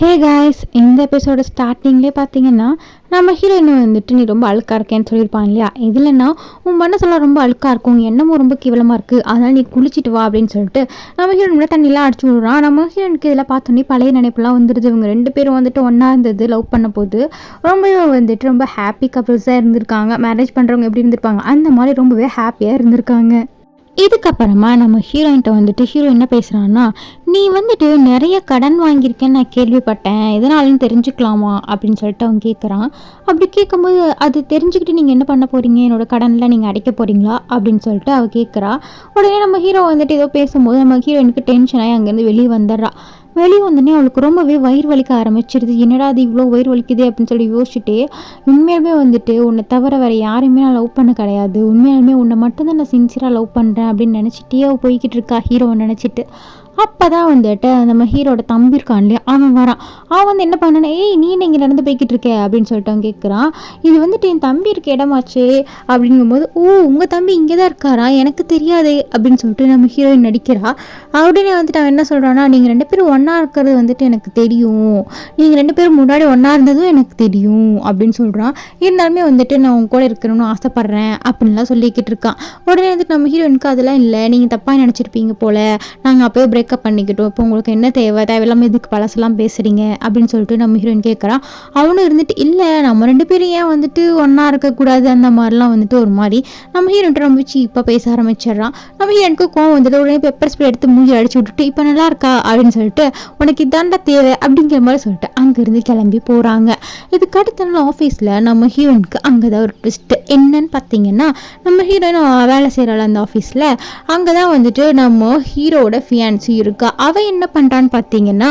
Hey guys இந்த எபிசோட ஸ்டார்டிங்லேயே பார்த்தீங்கன்னா நம்ம ஹீரோயின் வந்துட்டு நீ ரொம்ப அழுக்காக இருக்கேன்னு சொல்லியிருப்பான் இல்லையா? இதுலன்னா உன் மனசெல்லாம் ரொம்ப அழுக்காக இருக்கும் எண்ணமும் ரொம்ப கேவலமாக இருக்குது அதனால் நீ குளிச்சிட்டு வா அப்படின்னு சொல்லிட்டு நம்ம ஹீரோயின் தண்ணியெலாம் அடிச்சு விடுறான். நம்ம ஹீரோனுக்கு இதெல்லாம் பார்த்தோன்னே பழைய நினைப்பெல்லாம் வந்துடுது இவங்க ரெண்டு பேரும் வந்துட்டு ஒன்றா இருந்தது லவ் பண்ண போது. ரொம்பவே வந்துட்டு ரொம்ப ஹாப்பி கப்புள்ஸாக இருந்திருக்காங்க. மேரேஜ் பண்ணுறவங்க எப்படி இருந்திருப்பாங்க? அந்த மாதிரி ரொம்பவே ஹாப்பியாக இருந்திருக்காங்க. இதுக்கப்புறமா நம்ம ஹீரோயின்கிட்ட வந்துட்டு ஹீரோ என்ன பேசுகிறான்னா நீ வந்துட்டு நிறைய கடன் வாங்கியிருக்கேன்னு நான் கேள்விப்பட்டேன். எதனாலும் தெரிஞ்சுக்கலாமா? அப்படின்னு சொல்லிட்டு அவன் கேட்குறான் அப்படி கேட்கும்போது அது தெரிஞ்சுக்கிட்டு நீங்கள் என்ன பண்ண போகிறீங்க என்னோட கடனில் நீங்கள் அடைக்க போகிறீங்களா அப்படின்னு சொல்லிட்டு அவள் கேட்குறா உடனே நம்ம ஹீரோ வந்துட்டு ஏதோ பேசும்போது நம்ம ஹீரோயினுக்கு டென்ஷனாகி அங்கேருந்து வெளியே வந்துடுறா. வெளியே வந்தோடனே அவளுக்கு ரொம்பவே வயிறு வலிக்க ஆரம்பிச்சிருது. என்னடா அது இவ்வளோ வயிறு வலிக்குது? அப்படின்னு சொல்லி யோசிச்சுட்டு உண்மையாலுமே வந்துட்டு உன்னை தவிர வேறு யாரையுமே நான் லவ் பண்ண கிடையாது. உண்மையாலுமே உன்னை மட்டும்தான் நான் சின்சியராக லவ் பண்ணுறேன் அப்படின்னு நினச்சிட்டே போய்கிட்டு இருக்கா ஹீரோவை நினச்சிட்டு. அப்போ தான் வந்துட்டு நம்ம ஹீரோட தம்பி இருக்கான் இல்லையா? அவன் வரான். அவன் வந்து என்ன பண்ணானா ஏய் நீ இங்கே நடந்து போய்கிட்டு இருக்க? அப்படின்னு சொல்லிட்டு அவன் கேட்குறான் இது வந்துட்டு என் தம்பி இருக்க இடமாச்சு? அப்படிங்கும்போது ஓ உங்கள் தம்பி இங்கே தான் இருக்காரா? எனக்கு தெரியாதே. அப்படின்னு சொல்லிட்டு நம்ம ஹீரோயின் நடிக்கிறா. உடனே வந்துட்டு அவன் என்ன சொல்கிறான்னா நீங்கள் ரெண்டு பேரும் ஒன்றா இருக்கிறது வந்துட்டு எனக்கு தெரியும். நீங்கள் ரெண்டு பேரும் முன்னாடி ஒன்றா இருந்ததும் எனக்கு தெரியும். அப்படின்னு சொல்கிறான் இருந்தாலுமே வந்துட்டு நான் உங்க கூட இருக்கணும்னு ஆசைப்பட்றேன் அப்படின்லாம் சொல்லிக்கிட்டு இருக்கான். உடனே வந்துட்டு நம்ம ஹீரோயினுக்கு அதெல்லாம் இல்லை. நீங்கள் தப்பாக நினச்சிருப்பீங்க போல். நாங்கள் அப்போயே பிரேக் பிரேக்கப் பண்ணிக்கிட்டோம். இப்போ உங்களுக்கு என்ன தேவை? தேவையில்லாமல் இதுக்கு பழசெல்லாம் பேசுகிறீங்க அப்படின்னு சொல்லிட்டு நம்ம ஹீரோயின் கேட்குறான் அவனும் இருந்துட்டு இல்லை நம்ம ரெண்டு பேரும் ஏன் வந்துட்டு ஒன்றா இருக்கக்கூடாது? அந்த மாதிரிலாம் வந்துட்டு ஒரு மாதிரி நம்ம ஹீரோன்ட்டு ரொம்ப சீப்பாக பேச ஆரம்பிச்சிடுறான் நம்ம ஹீரோனுக்கு கோவம் வந்துட்டு உடனே பெப்பர் ஸ்ப்ரே எடுத்து மூஞ்சி அடிச்சு விட்டுட்டு இப்போ நல்லா இருக்கா? அப்படின்னு சொல்லிட்டு உனக்கு இதாண்டா தேவை அப்படிங்கிற மாதிரி சொல்லிட்டு அங்கேருந்து கிளம்பி போகிறாங்க இதுக்கு அடுத்த நாள் ஆஃபீஸில் நம்ம ஹீரோனுக்கு அங்கே தான் ஒரு ட்விஸ்ட்டு என்னன்னு பார்த்தீங்கன்னா நம்ம ஹீரோயின் வேலை செய்கிறாள் அந்த ஆஃபீஸில் அங்கே தான் வந்துட்டு நம்ம ஹீரோட ஃபியான்சி இருக்கா. அவன் என்ன பண்ணுறான்னு பார்த்தீங்கன்னா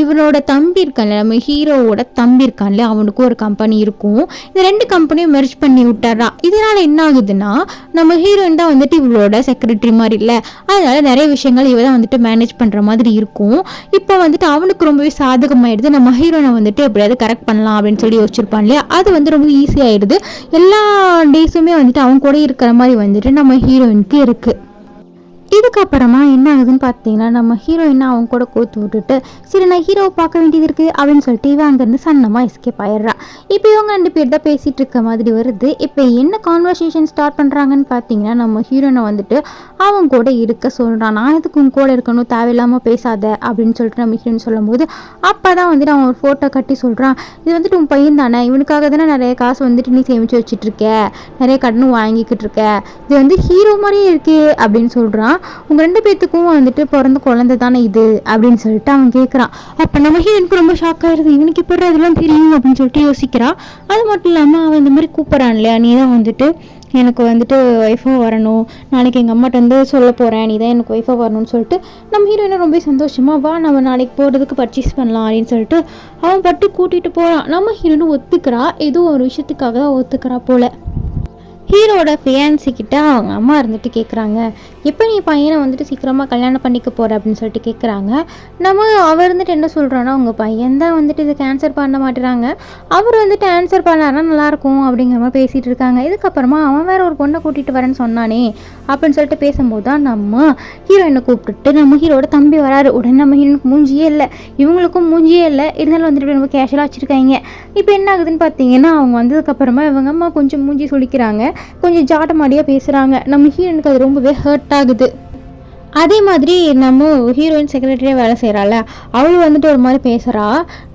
இவனோட தம்பி இருக்கான்ல நம்ம ஹீரோவோட தம்பி இருக்கான்ல அவனுக்கும் ஒரு கம்பெனி இருக்கும். இந்த ரெண்டு கம்பெனியும் மெர்ஜ் பண்ணி விட்டுறா. இதனால் என்ன ஆகுதுன்னா நம்ம ஹீரோயின் தான் வந்துட்டு இவளோட செக்ரட்டரி மாதிரி இல்லை. அதனால நிறைய விஷயங்கள் இவ தான் வந்துட்டு மேனேஜ் பண்ணுற மாதிரி இருக்கும். இப்போ வந்துட்டு அவனுக்கு ரொம்பவே சாதகமாயிடுது. நம்ம ஹீரோனை வந்துட்டு எப்படியாவது கரெக்ட் பண்ணலாம் அப்படின்னு சொல்லி யோசிச்சிருப்பான் இல்லையா? அது வந்து ரொம்ப ஈஸியாகிடுது எல்லா டேஸுமே வந்துட்டு அவன் கூட இருக்கிற மாதிரி வந்துட்டு நம்ம ஹீரோயினுக்கு இருக்குது இதுக்கப்புறமா என்ன ஆகுதுன்னு பார்த்தீங்கன்னா நம்ம ஹீரோயினை அவங்க கூட கோத்து விட்டுட்டு சரி நான் ஹீரோவை பார்க்க வேண்டியது இருக்குது அப்படின்னு சொல்லிட்டு இவன் அங்கேருந்து சன்னமாக எஸ்கேப் ஆயிடுறா. இப்போ இவங்க ரெண்டு பேர் தான் பேசிகிட்டு இருக்க மாதிரி வருது. இப்போ என்ன கான்வர்சேஷன் ஸ்டார்ட் பண்ணுறாங்கன்னு பார்த்தீங்கன்னா நம்ம ஹீரோயினை வந்துட்டு அவங்க கூட இருக்க சொல்கிறான் நான் எதுக்கு உங்க கூட இருக்கணும்? தேவையில்லாமல் பேசாத அப்படின்னு சொல்லிட்டு நம்ம ஹீரோயின் சொல்லும்போது அப்போ தான் வந்துட்டு அவன் ஒரு ஃபோட்டோ கட்டி சொல்கிறான் இது வந்துட்டு உன் பையன் தானே. இவனுக்காக தானே நிறைய காசு வந்துட்டு நீ சேமித்து வச்சுட்ருக்க நிறைய கடனும் வாங்கிக்கிட்டு இருக்க. இது வந்து ஹீரோ மாதிரியே இருக்கே அப்படின்னு சொல்கிறான் உங்கள் ரெண்டு பேர்த்துக்கும் வந்துட்டு பிறந்த குழந்தை தானே இது? அப்படின்னு சொல்லிட்டு அவன் கேட்குறான் அப்போ நம்ம ஹீரோனுக்கு ரொம்ப ஷாக் ஆயிடுது இவனுக்கு இப்போ அதெல்லாம் தெரியும் அப்படின்னு சொல்லிட்டு யோசிக்கிறான் அது மட்டும் இல்லாமல் அவன் இந்த மாதிரி கூப்பிட்றான் இல்லையா? நீ தான் வந்துட்டு எனக்கு வந்துட்டு ஒய்ஃபாக வரணும். நாளைக்கு எங்கள் அம்மாட்ட வந்து சொல்ல போகிறேன் நீ தான் எனக்கு ஒய்ஃபாக வரணும்னு சொல்லிட்டு நம்ம ஹீரோயினை ரொம்ப சந்தோஷமாக வா நம்ம நாளைக்கு போகிறதுக்கு பர்ச்சேஸ் பண்ணலாம் அப்படின்னு சொல்லிட்டு அவன் பட்டு கூட்டிகிட்டு போகிறான் நம்ம ஹீரோயினும் ஒத்துக்கிறா. ஏதோ ஒரு விஷயத்துக்காக தான் ஒத்துக்கிறா போல். ஹீரோட ஃபியான்சி கிட்ட அவங்க அம்மா இருந்துட்டு கேட்குறாங்க எப்போ நீ பையனை வந்துட்டு சீக்கிரமாக கல்யாணம் பண்ணிக்க போகிற அப்படின்னு சொல்லிட்டு கேட்குறாங்க நம்ம அவர் இருந்துட்டு என்ன சொல்கிறோன்னா உங்கள் பையன் தான் வந்துட்டு இதுக்கு ஆன்சர் பண்ண மாட்டேறாங்க. அவர் வந்துட்டு ஆன்சர் பண்ணாருன்னா நல்லாயிருக்கும் அப்படிங்கிற மாதிரி பேசிகிட்டு இருக்காங்க. இதுக்கப்புறமா அவன் வேற ஒரு பொண்ணை கூட்டிகிட்டு வரேன்னு சொன்னானே அப்படின்னு சொல்லிட்டு பேசும்போது தான் நம்ம ஹீரோயினை கூப்பிட்டுட்டு நம்ம ஹீரோட தம்பி வராரு. உடனே நம்ம ஹீரோனுக்கு மூஞ்சியே இல்லை. இவங்களுக்கும் மூஞ்சியே இல்லை. இருந்தாலும் வந்துட்டு ரொம்ப கேஷுவலாக வச்சுருக்காங்க. இப்போ என்ன ஆகுதுன்னு பார்த்தீங்கன்னா அவங்க வந்ததுக்கப்புறமா இவங்க அம்மா கொஞ்சம் மூஞ்சி சொல்லிக்கிறாங்க கொஞ்சம் ஜாட்டமாடியாக பேசுகிறாங்க நம்ம ஹீரோனுக்கு அது ரொம்பவே ஹர்ட் ஆகுது. அதே மாதிரி நம்ம ஹீரோயின் செக்ரட்டரியாக வேலை செய்கிறாள் அவள் வந்துட்டு ஒரு மாதிரி பேசுகிறா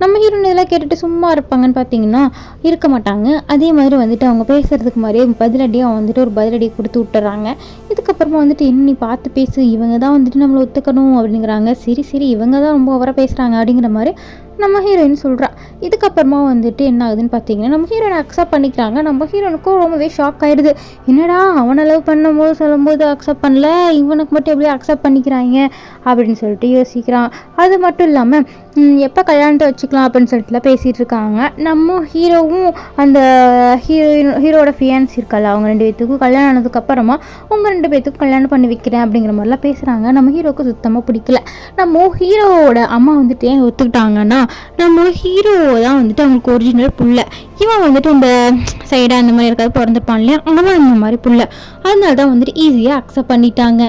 நம்ம ஹீரோயின் இதெல்லாம் கேட்டுட்டு சும்மா இருப்பாங்கன்னு பார்த்தீங்கன்னா இருக்க மாட்டாங்க. அதே மாதிரி வந்துட்டு அவங்க பேசுகிறதுக்கு மாதிரியே பதிலடியாக வந்துட்டு ஒரு பதிலடி கொடுத்து விட்டுறாங்க. இதுக்கப்புறமா வந்துட்டு என்ன நீ பார்த்து பேசு இவங்க தான் வந்துட்டு நம்மளை ஒத்துக்கணும் அப்படிங்கிறாங்க. சரி சரி இவங்க தான் ரொம்ப ஓவராக பேசுகிறாங்க அப்படிங்கிற மாதிரி நம்ம ஹீரோயின் சொல்கிறா இதுக்கப்புறமா வந்துட்டு என்ன ஆகுதுன்னு பார்த்தீங்கன்னா நம்ம ஹீரோயின் அக்செப்ட் பண்ணிக்கிறாங்க. நம்ம ஹீரோனுக்கும் ரொம்பவே ஷாக் ஆகிடுது என்னடா அவனை லவ் பண்ணும்போது சொல்லும்போது அக்செப்ட் பண்ணல? இவனுக்கு மட்டும் எப்படி அக்செப்ட் பண்ணிக்கிறாங்க? அப்படின்னு சொல்லிட்டு யோசிக்கிறான். அது மட்டும் இல்லாமல் எப்போ கல்யாணத்தை வச்சுக்கலாம் அப்படின்னு சொல்லிட்டுலாம் பேசிகிட்டு இருக்காங்க. நம்ம ஹீரோவும் அந்த ஹீரோயின் ஹீரோட ஃபியான்ஸ் இருக்கல அவங்க ரெண்டு பேர்த்துக்கும் கல்யாணம் ஆனதுக்கப்புறமா உங்கள் ரெண்டு பேர்த்துக்கும் கல்யாணம் பண்ணி வைக்கிறேன் அப்படிங்கிற மாதிரிலாம் பேசுகிறாங்க நம்ம ஹீரோவுக்கு சுத்தமாக பிடிக்கல. நம்ம ஹீரோவோட அம்மா வந்துட்டு ஏன் ஒத்துக்கிட்டாங்கன்னா நம்ம ஹீரோ தான் வந்துட்டு அவங்களுக்கு ஒரிஜினல் புள்ள. இவன் வந்துட்டு இந்த சைடாக அந்த மாதிரி இருக்காது பிறந்திருப்பான் இல்லையா? அவன் இந்த மாதிரி புள்ள. அதனால தான் வந்துட்டு ஈஸியாக அக்செப்ட் பண்ணிட்டாங்க.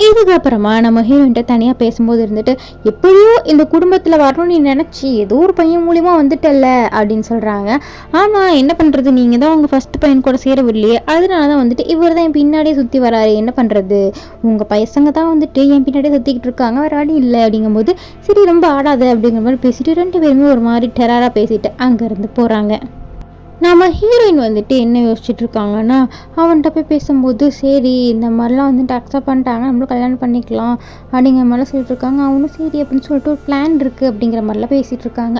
இதுக்கப்புறமா நம்ம ஹீரோயின்ட்ட தனியாக பேசும்போது இருந்துட்டு எப்படியோ இந்த குடும்பத்தில் வரணும்னு நீ நினச்சி ஏதோ ஒரு பையன் மூலியமாக வந்துட்டல்ல அப்படின்னு சொல்கிறாங்க ஆமாம் என்ன பண்ணுறது நீங்கள் தான் உங்கள் ஃபஸ்ட் பையன் கூட சேரவில்லையே. அதனால தான் வந்துட்டு இவர் தான் என் பின்னாடியே சுற்றி வராரு. என்ன பண்ணுறது உங்கள் பசங்க தான் வந்துட்டு என் பின்னாடியே சுற்றிக்கிட்டு இருக்காங்க. வேறு ஆடி இல்லை அப்படிங்கும்போது சரி ரொம்ப ஆடாது அப்படிங்கிற மாதிரி பேசிட்டு ரெண்டு பேருமே ஒரு மாதிரி டெரராக பேசிட்டு அங்கேருந்து போகிறாங்க நம்ம ஹீரோயின் வந்துட்டு என்ன யோசிச்சுட்டு இருக்காங்கன்னா அவன்கிட்ட போய் பேசும்போது சரி இந்த மாதிரிலாம் வந்துட்டு அக்செப்ட் பண்ணிட்டாங்க நம்மளும் கல்யாணம் பண்ணிக்கலாம் அப்படிங்கிற மாதிரிலாம் சொல்லிட்டு இருக்காங்க அவனும் சரி அப்படின்னு சொல்லிட்டு ஒரு பிளான் இருக்குது அப்படிங்கிற மாதிரிலாம் பேசிகிட்டு இருக்காங்க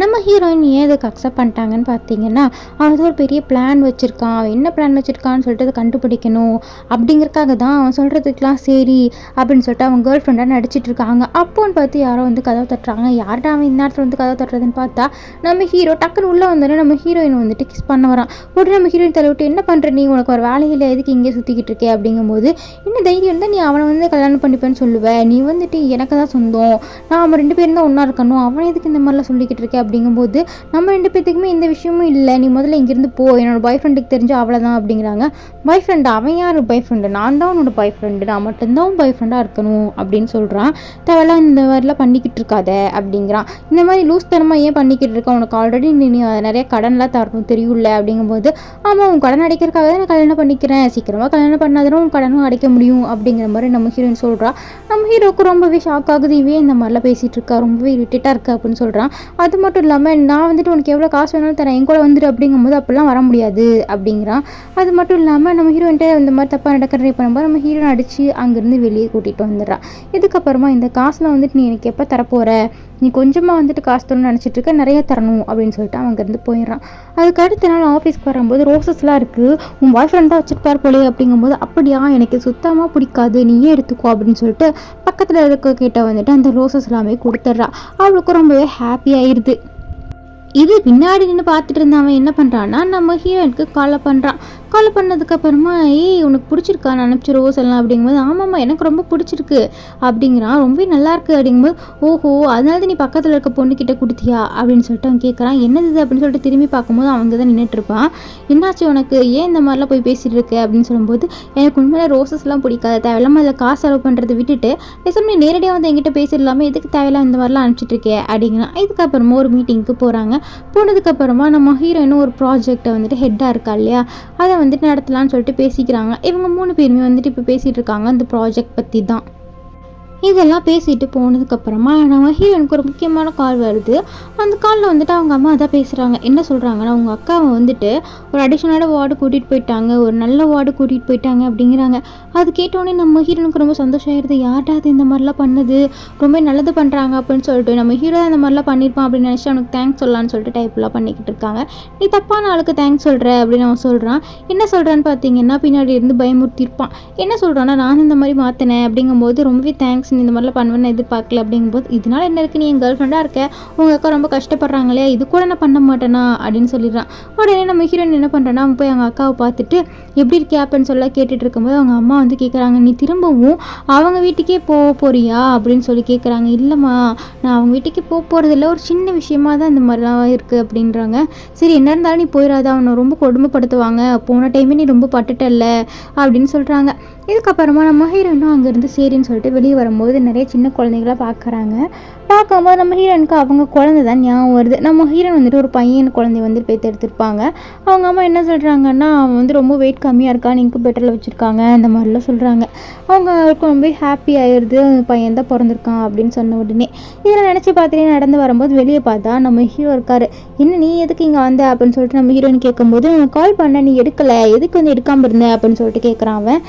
நம்ம ஹீரோயின் ஏன் அதுக்கு அக்செப்ட் பண்ணிட்டாங்கன்னு பார்த்தீங்கன்னா அவன் ஏதோ ஒரு பெரிய பிளான் வச்சுருக்கான். அவன் என்ன பிளான் வச்சுருக்கான்னு சொல்லிட்டு அதை கண்டுபிடிக்கணும். அப்படிங்கிறக்காக தான் அவன் சொல்கிறதுக்கெலாம் சரி அப்படின்னு சொல்லிட்டு அவன் கேர்ள் ஃப்ரெண்டாக நடிச்சிட்டு இருக்காங்க அப்போன்னு பார்த்து யாரோ வந்து கதவை தட்டுறாங்க. யார்கிட்ட அவன் இந்த நேரத்தில் வந்து கதவை தட்டுறதுன்னு பார்த்தா நம்ம ஹீரோ டக்குன்னு உள்ளே வந்தோடனே நம்ம ஹீரோயின் வந்து வந்துட்டு கிஸ் பண்ண வரான். உடனே நம்ம ஹீரோயின் தலை விட்டு என்ன பண்ணுற நீ? உனக்கு ஒரு வேலையில் எதுக்கு இங்கே சுற்றிக்கிட்டு இருக்கே? அப்படிங்கும்போது இன்னும் தைரியம் இருந்தால் நீ அவனை வந்து கல்யாணம் பண்ணிப்பேன்னு சொல்லுவேன் நீ வந்துட்டு எனக்கு தான் சொந்தம். நான் அவன் ரெண்டு பேரும் தான் ஒன்றா இருக்கணும். அவன் எதுக்கு இந்த மாதிரிலாம் சொல்லிக்கிட்டு இருக்கே? அப்படிங்கும்போது நம்ம ரெண்டு பேர்த்துக்குமே எந்த விஷயமும் இல்லை. நீ முதல்ல இங்கேருந்து போ. என்னோட பாய் ஃப்ரெண்டுக்கு தெரிஞ்சு அவ்வளோதான் அப்படிங்கிறாங்க. பாய் ஃப்ரெண்டு அவன் யார்? பாய் ஃப்ரெண்டு நான் தான் உன்னோட பாய் ஃப்ரெண்டு நான் மட்டும்தான் பாய் ஃப்ரெண்டாக இருக்கணும். அப்படின்னு சொல்கிறான் தேவையெல்லாம் இந்த மாதிரிலாம் பண்ணிக்கிட்டு இருக்காத. அப்படிங்கிறான். இந்த மாதிரி லூஸ் தனமாக ஏன் பண்ணிக்கிட்டு இருக்க? உனக்கு ஆல்ரெடி நீ நீ நிறைய கடன்லாம் தரணும். தெரியும்ல அப்படிங்கும்போது ஆமாம் உன் கடன் அடைக்கிறதுக்காக தான் நான் கல்யாணம் பண்ணிக்கிறேன். சீக்கிரமாக கல்யாணம் பண்ணாதான் உன் கடனும் அடைக்க முடியும் அப்படிங்கிற மாதிரி நம்ம ஹீரோயின் சொல்கிறா நம்ம ஹீரோக்கு ரொம்பவே ஷாக் ஆகுது. இவே இந்த மாதிரிலாம் பேசிகிட்டு இருக்கா. ரொம்பவே இரிட்டேட்டாக இருக்குது அப்படின்னு சொல்கிறான் அது மட்டும் இல்லாமல் நான் வந்துட்டு உனக்கு எவ்வளோ காசு வேணாலும் தரேன். என் கூட வந்துட்டு அப்படிங்கும்போது அப்படிலாம் வர முடியாது அப்படிங்கிறான். அது மட்டும் இல்லாமல் நம்ம ஹீரோயின்ட்டு இந்த மாதிரி தப்பாக நடக்கிற ட்ரை பண்ணும்போது நம்ம ஹீரோயின் அடித்து அங்கேருந்து வெளியே கூட்டிகிட்டு வந்துடுறான் இதுக்கப்புறமா இந்த காசில் வந்துட்டு நீ எனக்கு எப்போ தரப்போகிற நீ கொஞ்சமாக வந்துட்டு காசு தரணும்னு நினச்சிட்டு இருக்க நிறைய தரணும் அப்படின்னு சொல்லிட்டு அவங்க இருந்து போயிடுறான். அதுக்கு அடுத்த நாள் ஆஃபீஸ்க்கு வரும்போது ரோசஸ்லாம் இருக்குது உன் பாய் ஃப்ரெண்டாக வச்சுருப்பார் போலே அப்படிங்கும்போது அப்படியா எனக்கு சுத்தமாக பிடிக்காது நீயே எடுத்துக்கோ அப்படின்னு சொல்லிட்டு பக்கத்தில் இருக்க கிட்ட வந்துட்டு அந்த ரோசஸ் எல்லாமே கொடுத்துட்றா. அவளுக்கு ரொம்பவே ஹாப்பி ஆயிடுது இது பின்னாடி நின்று பார்த்துட்டு இருந்தவன் என்ன பண்ணுறான்னா நம்ம ஹீரோயினுக்கு காலை பண்ணுறான் கால் பண்ணதுக்கப்புறமா ஏய் உனக்கு பிடிச்சிருக்கா? நான் அனுப்பிச்சு ரோஸ் எல்லாம் அப்படிங்கும்போது ஆமாம்மா எனக்கு ரொம்ப பிடிச்சிருக்கு. அப்படிங்கிறான் ரொம்ப நல்லாயிருக்கு அப்படிங்கும்போது ஓஹோ அதனால தான் நீ பக்கத்தில் இருக்க பொண்ணுக்கிட்ட கொடுத்தியா? அப்படின்னு சொல்லிட்டு அவன் கேட்குறான் என்னது இது? அப்படின்னு சொல்லிட்டு திரும்பி பார்க்கும்போது அவங்க தான் நின்றுட்டுருப்பான் என்னாச்சு உனக்கு? ஏன் இந்த மாதிரிலாம் போய் பேசிகிட்டு இருக்க? அப்படின்னு சொல்லும்போது எனக்கு உண்மையில ரோசஸ்லாம் பிடிக்காது. தேவையில்லாமல் அதில் காசு செலவு பண்ணுறதை விட்டுட்டு பேசாம நீ நேரடியாக வந்து என்கிட்ட பேசிடலாமே எதுக்கு தேவையில்லாம் இந்த மாதிரிலாம் அனுப்பிச்சிட்டு இருக்கே? அப்படிங்கிறான். இதுக்கப்புறமா ஒரு மீட்டிங்க்கு போகிறாங்க போனதுக்கப்புறமா நம்ம ஹீரோயினும் ஒரு ப்ராஜெக்டை வந்துட்டு ஹெட்டாக இருக்கா இல்லையா? அதை வந்துட்டு நடத்தலாம்னு சொல்லிட்டு பேசிக்கிறாங்க. இவங்க மூணு பேருமே வந்துட்டு இப்போ பேசிகிட்டு இருக்காங்க. அந்த ப்ராஜெக்ட் பற்றி தான் இதெல்லாம் பேசிட்டு போனதுக்கப்புறமா நம்ம ஹீரோனுக்கு ஒரு முக்கியமான கால் வருது. அந்த காலில் வந்துட்டு அவங்க அம்மா அதான் பேசுகிறாங்க என்ன சொல்கிறாங்கன்னா அவங்க அக்காவை வந்துட்டு ஒரு அடிஷனலான வார்டு கூட்டிகிட்டு போயிட்டாங்க. ஒரு நல்ல வார்டு கூட்டிகிட்டு போயிட்டாங்க அப்படிங்கிறாங்க. அது கேட்டோடனே நம்ம ஹீரோனுக்கு ரொம்ப சந்தோஷம் ஆயிடுது யார்டாவது இந்த மாதிரிலாம் பண்ணுது? ரொம்ப நல்லது பண்ணுறாங்க அப்படின்னு சொல்லிட்டு நம்ம ஹீரோ அந்த மாதிரிலாம் பண்ணியிருப்பான் அப்படின்னு நினச்சி அவனுக்கு தேங்க்ஸ் சொல்லலான்னு சொல்லிட்டு டைப்லாம் பண்ணிக்கிட்டு இருக்காங்க. நீ தப்பான ஆளுக்கு தேங்க்ஸ் சொல்கிற அப்படின்னு அவன் சொல்கிறான் என்ன சொல்கிறான்னு பார்த்தீங்கன்னா பின்னாடி இருந்து பயமுறுத்தியிருப்பான். என்ன சொல்கிறான்னா நான் இந்த மாதிரி மாற்றினேன் அப்படிங்கும்போது ரொம்பவே தேங்க்ஸ் நீ இந்த மாதிரிலாம் பண்ணுவேன்னு எதிர்பார்க்கல அப்படிங்கும்போது இதனால என்ன இருக்குது நீ என் கேர்ள் ஃப்ரெண்டாக இருக்க. உங்கள் அக்கா ரொம்ப கஷ்டப்படுறாங்களே. இது கூட நான் பண்ண மாட்டேனா? அப்படின்னு சொல்லிடுறான். உடனே நம்ம ஹீரோயின் என்ன பண்ணுறேன்னா அவன் போய் அவங்க அக்காவை பார்த்துட்டு எப்படி இருக்கே அப்படின்னு சொல்ல கேட்டுட்டு இருக்கும்போது அவங்க அம்மா வந்து கேட்குறாங்க நீ திரும்பவும் அவங்க வீட்டுக்கே போக போறியா? அப்படின்னு சொல்லி கேட்குறாங்க இல்லைம்மா நான் அவங்க வீட்டுக்கே போக போகிறதில்ல ஒரு சின்ன விஷயமா தான் இந்த மாதிரிலாம் இருக்குது அப்படின்றாங்க. சரி என்ன இருந்தாலும் நீ போயிடாத. அவனை ரொம்ப கொடுமைப்படுத்துவாங்க. போன டைமே நீ ரொம்ப பட்டுட்டல்ல. அப்படின்னு சொல்கிறாங்க இதுக்கப்புறமா நம்ம ஹீரோயினும் அங்கேருந்து சரின்னு சொல்லிட்டு வெளியே வரும்போது நிறைய சின்ன குழந்தைங்கள பார்க்குறாங்க. பார்க்கும்போது நம்ம ஹீரோயினுக்கு அவங்க குழந்தை தான் ஞாபகம் வருது. நம்ம ஹீரோயின் வந்துட்டு ஒரு பையன் குழந்தைய வந்து போய் எடுத்திருப்பாங்க. அவங்க அம்மா என்ன சொல்கிறாங்கன்னா அவன் வந்து ரொம்ப வெயிட் கம்மியாக இருக்கான்னு இன்குபேட்டரில் வச்சுருக்காங்க அந்த மாதிரிலாம் சொல்கிறாங்க அவங்க ரொம்ப ஹாப்பி ஆயிடுது பையன் தான் பிறந்திருக்கான் அப்படின்னு சொன்ன உடனே. இதில் நினச்சி பார்த்துட்டே நடந்து வரும்போது வெளியே பார்த்தா நம்ம ஹீரோ இருக்காரு. என்ன நீ எதுக்கு இங்கே வந்த? அப்படின்னு சொல்லிட்டு நம்ம ஹீரோயின் கேட்கும்போது கால் பண்ண நீ எடுக்கலை. எதுக்கு வந்து எடுக்காமல் இருந்த? அப்படின்னு சொல்லிட்டு கேட்குறான் அவன்.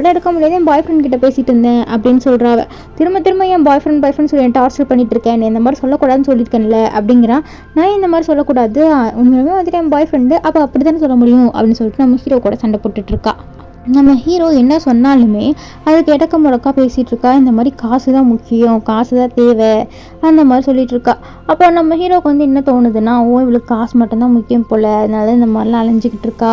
அப்படிலாம் எடுக்க முடியாது. என் பாய் ஃப்ரெண்ட் கிட்ட பேசிட்டு இருந்தேன் அப்படின்னு சொல்கிறாவ திரும்ப திரும்ப என் பாய் ஃப்ரெண்ட் பாய் ஃப்ரெண்ட் சொல்லி டார்ச்சர் பண்ணிட்டு இருக்கேன். இந்த மாதிரி சொல்லக்கூடாதுன்னு சொல்லியிருக்கேன்ல அப்படிங்கிறான். நான் இந்த மாதிரி சொல்லக்கூடாது. உண்மையுமே வந்துட்டு என் பாய் ஃப்ரெண்டு அப்போ அப்படி தானே சொல்ல முடியும் அப்படின்னு சொல்லிட்டு நம்ம ஹீரோ கூட சண்டை போட்டுட்டு இருக்கா. நம்ம ஹீரோ என்ன சொன்னாலுமே அதுக்கு இடக்க முடக்கா பேசிகிட்டு இருக்கா இந்த மாதிரி காசு தான் முக்கியம் காசு தான் தேவை அந்த மாதிரி சொல்லிட்டு இருக்கா அப்போ நம்ம ஹீரோக்கு வந்து என்ன தோணுதுன்னா ஓ இவளுக்கு காசு மட்டும்தான் முக்கியம் போல் அதனால இந்த மாதிரிலாம் அலைஞ்சிக்கிட்டு இருக்கா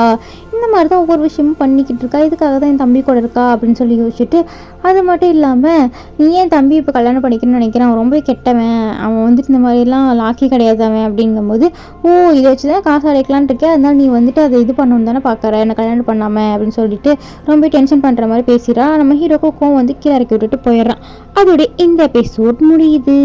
இந்த மாதிரி தான் ஒவ்வொரு விஷயமும் பண்ணிக்கிட்டு இருக்கா இதுக்காக தான் என் தம்பி கூட இருக்கா அப்படின்னு சொல்லி யோசிச்சுட்டு அது மட்டும் இல்லாமல் நீ ஏன் தம்பி இப்போ கல்யாணம் பண்ணிக்கணும்னு நினைக்கிறேன்? அவன் ரொம்ப கெட்டவன் அவன் வந்துட்டு இந்த மாதிரிலாம் லாக்கி கிடையாது அவன் அப்படிங்கும்போது ஓ இதை வச்சு தான் காசு அடைக்கலான்ட்டு இருக்கேன் அதனால நீ வந்துட்டு அதை இது பண்ணணும் தானே பார்க்குற என்ன கல்யாணம் பண்ணாமல் அப்படின்னு சொல்லிட்டு ரொம்ப டென்ஷன் பண்ணுற மாதிரி பேசுகிறா நம்ம ஹீரோக்கு கோவம் வந்து கீழே இறக்கி விட்டுட்டு போயிடுறான் அதோட இந்த எபிசோட் முடியுது.